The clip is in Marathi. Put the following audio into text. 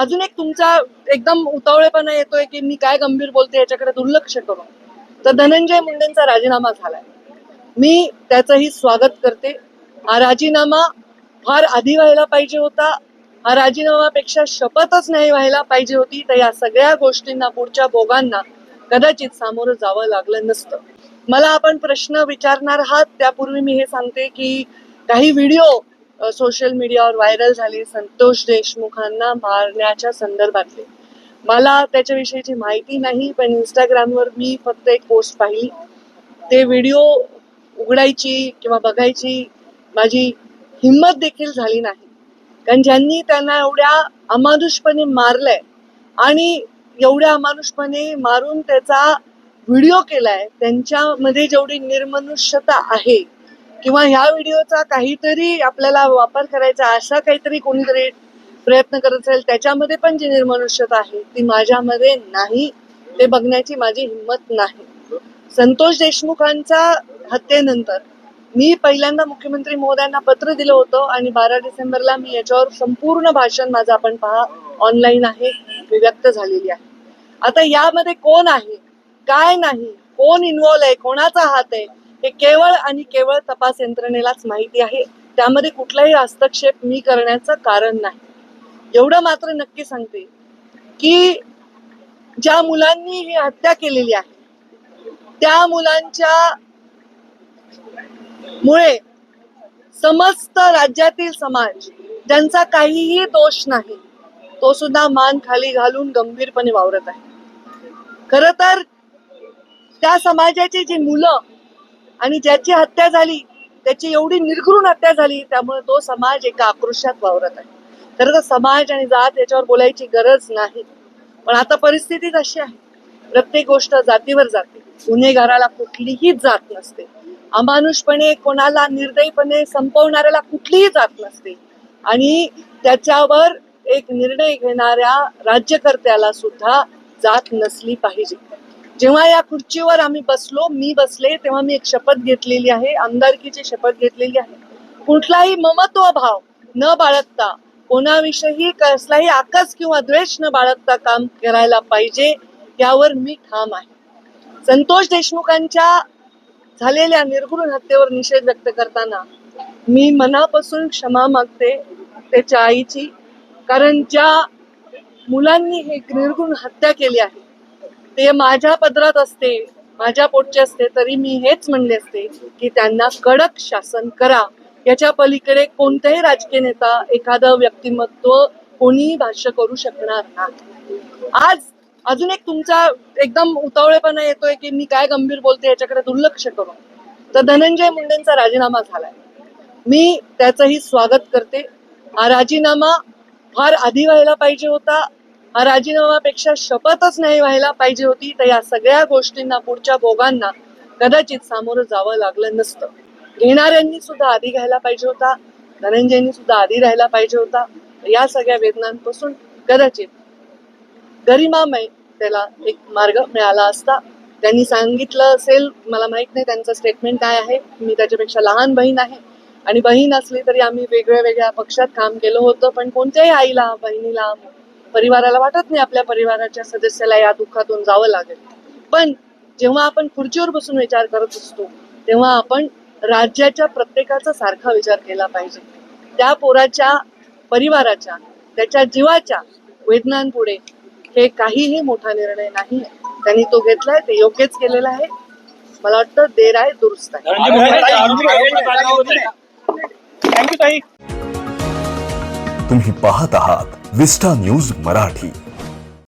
अजून एक तुमचा एकदम उतावळेपणा येतोय की मी काय गंभीर बोलते याच्याकडे दुर्लक्ष करून. तर धनंजय मुंडेंचा राजीनामा झालाय. मी त्याचंही स्वागत करते. हा राजीनामा फार आधी व्हायला पाहिजे होता. हा राजीनामापेक्षा शपथच नाही व्हायला पाहिजे होती. तर या सगळ्या गोष्टींना पुढच्या भोगांना कदाचित सामोरं जावं लागलं नसतं. मला आपण प्रश्न विचारणार आहात. त्यापूर्वी मी हे सांगते की काही व्हिडिओ सोशल मीडियावर व्हायरल झाले संतोष देशमुखांना मारण्याच्या संदर्भातले. मला त्याच्याविषयीची माहिती नाही पण इंस्टाग्रामवर मी फक्त एक पोस्ट पाहिली. ते व्हिडिओ उघडायची किंवा बघायची माझी हिंमत देखील झाली नाही. कारण ज्यांनी त्यांना एवढ्या अमानुषपणे मारलंय आणि एवढ्या अमानुषपणे मारून त्याचा व्हिडिओ केलाय त्यांच्यामध्ये जेवढी निर्मनुष्यता आहे किंवा ह्या व्हिडिओचा काहीतरी आपल्याला वापर करायचा असा काहीतरी कोणीतरी प्रयत्न करत असेल त्याच्यामध्ये पण जी निर्मनुष्यता आहे ती माझ्यामध्ये नाही. ते बघण्याची माझी हिंमत नाही. संतोष देशमुखांच्या हत्येनंतर मी पहिल्यांदा मुख्यमंत्री महोदयांना पत्र दिलं होतं आणि बारा डिसेंबरला मी याच्यावर संपूर्ण भाषण माझं आपण पहा ऑनलाईन आहे मी व्यक्त झालेली आहे. आता यामध्ये कोण आहे? काय नाही? कोण इन्व्हॉल्व आहे? कोणाचा हात आहे? हे केवळ आणि केवळ तपास यंत्रणेलाच माहिती आहे. त्यामध्ये कुठलाही हस्तक्षेप मी करण्याचं कारण नाही. एवढं मात्र नक्की सांगते की ज्या मुलांनी ही हत्या केलेली आहे त्या मुलांच्या मुळे समस्त राज्यातील समाज ज्यांचा काहीही दोष नाही तो सुद्धा मान खाली घालून गंभीरपणे वावरत आहे. खर तर त्या समाजाची जी मुलं आणि ज्याची हत्या झाली त्याची एवढी निर्घृण हत्या झाली त्यामुळे तो समाज एका आक्रोशात वावरत आहे. खरं तर समाज आणि जात याच्यावर बोलायची गरज नाही. पण आता परिस्थितीच अशी आहे. प्रत्येक गोष्ट जातीवर जाते. गुन्हेगाराला कुठलीही जात नसते. अमानुषपणे कोणाला निर्दयीपणे संपवणाऱ्याला कुठलीही जात नसते. आणि त्याच्यावर एक निर्णय घेणाऱ्या राज्यकर्त्याला सुद्धा जात नसली पाहिजे. जेव्हा या खुर्चीवर आम्ही बसलो मी बसले तेव्हा मी एक शपथ घेतलेली आहे आमदारकीची शपथ घेतलेली आहे. कुठलाही ममत्व भाव न बाळगता कोणाविषयी कसलाही आकस किंवा द्वेष न बाळगता काम करायला पाहिजे यावर मी ठाम आहे. संतोष देशमुखांच्या झालेल्या निर्घृण हत्येवर निषेध व्यक्त करताना मी मनापासून क्षमा मागते त्याच्या आईची कारण ज्या मुलांनी हे निर्घृण हत्या केली आहे ते माझ्या पदरात असते माझ्या पोटचे असते तरी मी हेच म्हणले असते की त्यांना कडक शासन करा. याच्या पलीकडे कोणताही राजकीय नेता एखादं व्यक्तिमत्व कोणीही भाष्य करू शकणार नाही. आज अजून एक तुमचा एकदम उतावळेपणा येतोय की मी काय गंभीर बोलते याच्याकडे दुर्लक्ष करून. तर धनंजय मुंडेंचा राजीनामा झालाय. मी त्याचंही स्वागत करते. हा राजीनामा फार आधी व्हायला पाहिजे होता हा राजीनामापेक्षा शपथच नाही व्हायला पाहिजे होती. तर या सगळ्या गोष्टींना पुढच्या भोगांना कदाचित सामोरं जावं लागलं नसतं. घेणाऱ्यांनी सुद्धा आधी घ्यायला पाहिजे होता. धनंजयनी सुद्धा आधी राहायला पाहिजे होता. या सगळ्या वेदनांपासून कदाचित गरिमामय त्याला एक मार्ग मिळाला असता. त्यांनी सांगितलं असेल मला माहीत नाही त्यांचं स्टेटमेंट काय आहे. मी त्याच्यापेक्षा लहान बहीण आहे. आणि बहीण असली तरी आम्ही वेगळ्या वेगळ्या पक्षात काम केलं होतं. पण कोणत्याही आईला बहिणीला परिवाराला वाटत नाही आपल्या परिवाराच्या सदस्याला या दुःखातून जावं लागेल. पण जेव्हा आपण खुर्चीवर बसून विचार करत असतो तेव्हा आपण राज्याच्या प्रत्येकाचा सारखा विचार केला पाहिजे. त्या पोराच्या परिवाराच्या त्याच्या जीवाच्या वेदनांपुढे हे काहीही मोठा निर्णय नाही. त्यांनी तो घेतलाय ते योग्यच केलेला आहे. मला वाटतं देर आहे दुरुस्त आहे. थँक्यू ताई. तुम्ही पाहत आहात विस्टा न्यूज मराठी